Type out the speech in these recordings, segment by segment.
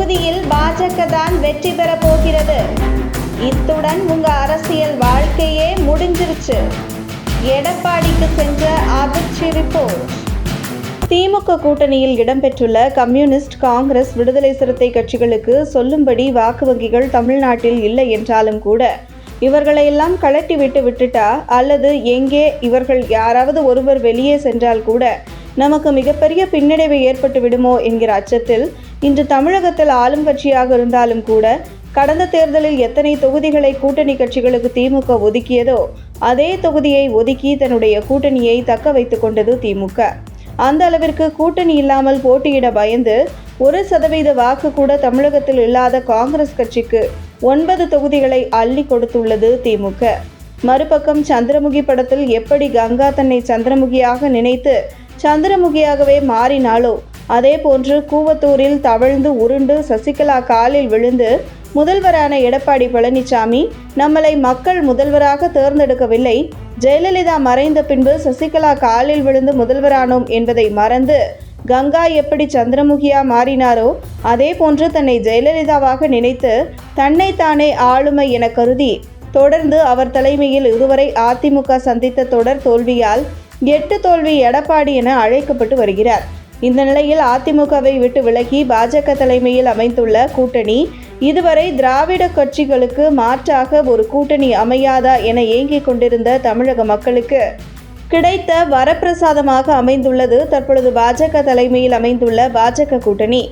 தொகுதியில் பாஜக தான் வெற்றி பெற போகிறது. இத்துடன் உங்க அரசியல் வாழ்க்கையே முடிஞ்சிருச்சு. எடப்பாடிக்கு சென்ற அதிர்ச்சி ரிப்போர்ட். திமுக கூட்டணியில் இடம்பெற்றுள்ள கம்யூனிஸ்ட் காங்கிரஸ் விடுதலை சிறுத்தை கட்சிகளுக்கு சொல்லும்படி வாக்கு வங்கிகள் தமிழ்நாட்டில் இல்லை என்றாலும் கூட இவர்களையெல்லாம் கலட்டி விட்டு விட்டுட்டா? அல்லது எங்கே இவர்கள் யாராவது ஒருவர் வெளியே சென்றால் கூட நமக்கு மிகப்பெரிய பின்னடைவு ஏற்பட்டு விடுமோ என்கிற அச்சத்தில் இன்று தமிழகத்தில் ஆளும் கட்சியாக இருந்தாலும் கூட கடந்த தேர்தலில் எத்தனை தொகுதிகளை கூட்டணி கட்சிகளுக்கு திமுக ஒதுக்கியதோ அதே தொகுதியை ஒதுக்கி தன்னுடைய கூட்டணியை தக்க வைத்து கொண்டது திமுக. அந்த அளவிற்கு கூட்டணி இல்லாமல் போட்டியிட பயந்து ஒரு சதவீத வாக்கு கூட தமிழகத்தில் இல்லாத காங்கிரஸ் கட்சிக்கு ஒன்பது தொகுதிகளை அள்ளி கொடுத்துள்ளது திமுக. மறுபக்கம் சந்திரமுகி படத்தில் எப்படி கங்கா தன்னை சந்திரமுகியாக நினைத்து சந்திரமுகியாகவே மாறினாலோ அதே போன்று கூவத்தூரில் தவழ்ந்து உருண்டு சசிகலா காலில் விழுந்து முதல்வரான எடப்பாடி பழனிசாமி நம்மளை மக்கள் முதல்வராக தேர்ந்தெடுக்கவில்லை. ஜெயலலிதா மறைந்த பின்பு சசிகலா காலில் விழுந்து முதல்வரானோம் என்பதை மறந்து கங்கா எப்படி சந்திரமுகியா மாறினாரோ அதே போன்று தன்னை ஜெயலலிதாவாக நினைத்து தன்னைத்தானே ஆளுமை என கருதி தொடர்ந்து அவர் தலைமையில் இதுவரை அதிமுக சந்தித்த தொடர் தோல்வியால் எட்டு தோல்வி எடப்பாடி என அழைக்கப்பட்டு வருகிறார். இந்த நிலையில் அதிமுகவை விட்டு விலகி பாஜக தலைமையில் அமைந்துள்ள கூட்டணி இதுவரை திராவிட கட்சிகளுக்கு மாற்றாக ஒரு கூட்டணி அமையாதா என ஏங்கிக் கொண்டிருந்த தமிழக மக்களுக்கு கிடைத்த வரப்பிரசாதமாக அமைந்துள்ளது தற்பொழுது பாஜக தலைமையில் அமைந்துள்ள பாஜக கூட்டணி.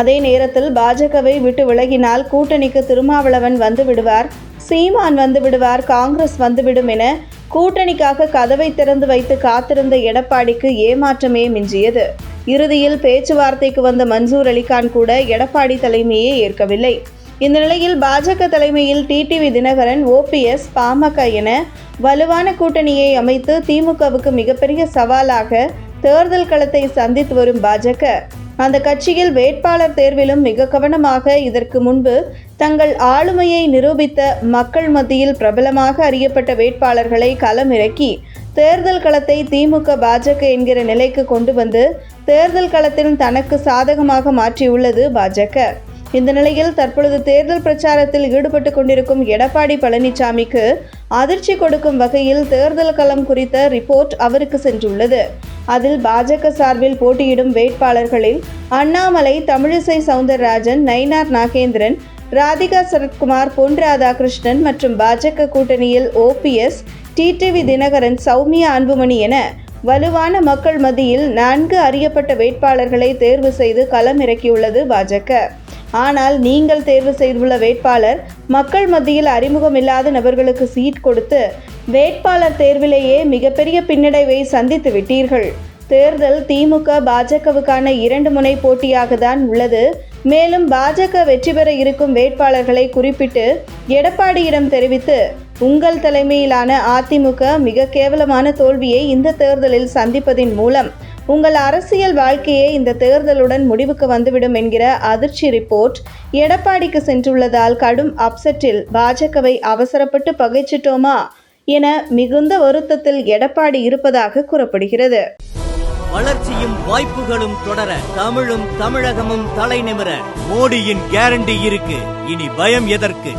அதே நேரத்தில் பாஜகவை விட்டு விலகினால் கூட்டணிக்கு திருமாவளவன் வந்து விடுவார் சீமான் வந்து விடுவார் காங்கிரஸ் வந்துவிடும் என கூட்டணிக்காக கதவை திறந்து வைத்து காத்திருந்த எடப்பாடிக்கு ஏமாற்றமே மிஞ்சியது. இறுதியில் பேச்சுவார்த்தைக்கு வந்த மன்சூர் அலிகான் கூட எடப்பாடி தலைமையை ஏற்கவில்லை. இந்த நிலையில் பாஜக தலைமையில் டிடிவி தினகரன் ஓபிஎஸ் பாமக என வலுவான கூட்டணியை அமைத்து திமுகவுக்கு மிகப்பெரிய சவாலாக தேர்தல் களத்தை சந்தித்து வரும் பாஜக. அந்த கட்சியில் வேட்பாளர் தேர்விலும் மிக கவனமாக இதற்கு முன்பு தங்கள் ஆளுமையை நிரூபித்த மக்கள் மத்தியில் பிரபலமாக அறியப்பட்ட வேட்பாளர்களை களமிறக்கி தேர்தல் களத்தை திமுக பாஜக என்கிற நிலைக்கு கொண்டு வந்து தேர்தல் களத்தில் தனக்கு சாதகமாக மாற்றியுள்ளது பாஜக. இந்த நிலையில் தற்பொழுது தேர்தல் பிரச்சாரத்தில் ஈடுபட்டு கொண்டிருக்கும் எடப்பாடி பழனிசாமிக்கு அதிர்ச்சி கொடுக்கும் வகையில் தேர்தல் களம் குறித்த ரிப்போர்ட் அவருக்கு சென்றுள்ளது. அதில் பாஜக சார்பில் போட்டியிடும் வேட்பாளர்களில் அண்ணாமலை தமிழிசை சவுந்தரராஜன் நயினார் நாகேந்திரன் ராதிகா சரத்குமார் பொன் ராதாகிருஷ்ணன் மற்றும் பாஜக கூட்டணியில் ஓபிஎஸ் டிடிவி தினகரன் சௌமியா அன்புமணி என வலுவான மக்கள் மத்தியில் நன்கு அறியப்பட்ட வேட்பாளர்களை தேர்வு செய்து களமிறக்கியுள்ளது பாஜக. ஆனால் நீங்கள் தேர்வு செய்துள்ள வேட்பாளர் மக்கள் மத்தியில் அறிமுகமில்லாத நபர்களுக்கு சீட் கொடுத்து வேட்பாளர் தேர்விலேயே மிகப்பெரிய பின்னடைவை சந்தித்து விட்டீர்கள். தேர்தல் திமுக பாஜகவுக்கான இரண்டு முனை போட்டியாக தான் உள்ளது. மேலும் பாஜக வெற்றி பெற இருக்கும் வேட்பாளர்களை குறிப்பிட்டு எடப்பாடியிடம் தெரிவித்து உங்கள் தலைமையிலான அதிமுக மிக கேவலமான தோல்வியை இந்த தேர்தலில் சந்திப்பதின் மூலம் உங்கள் அரசியல் வாழ்க்கையே இந்த தேர்தலுடன் முடிவுக்கு வந்துவிடும் என்கிற அதிர்ச்சி ரிப்போர்ட் எடப்பாடிக்கு சென்றுள்ளதால் கடும் அப்செட்டில் பாஜகவை அவசரப்பட்டு பகைச்சிட்டோமா என மிகுந்த வருத்தத்தில் எடப்பாடி இருப்பதாக கூறப்படுகிறது. வளர்ச்சியும் வாய்ப்புகளும் தொடர தமிழும் தமிழகமும் தலைநிமிர மோடியின் கேரண்டி இருக்கு. இனி பயம் எதற்கு?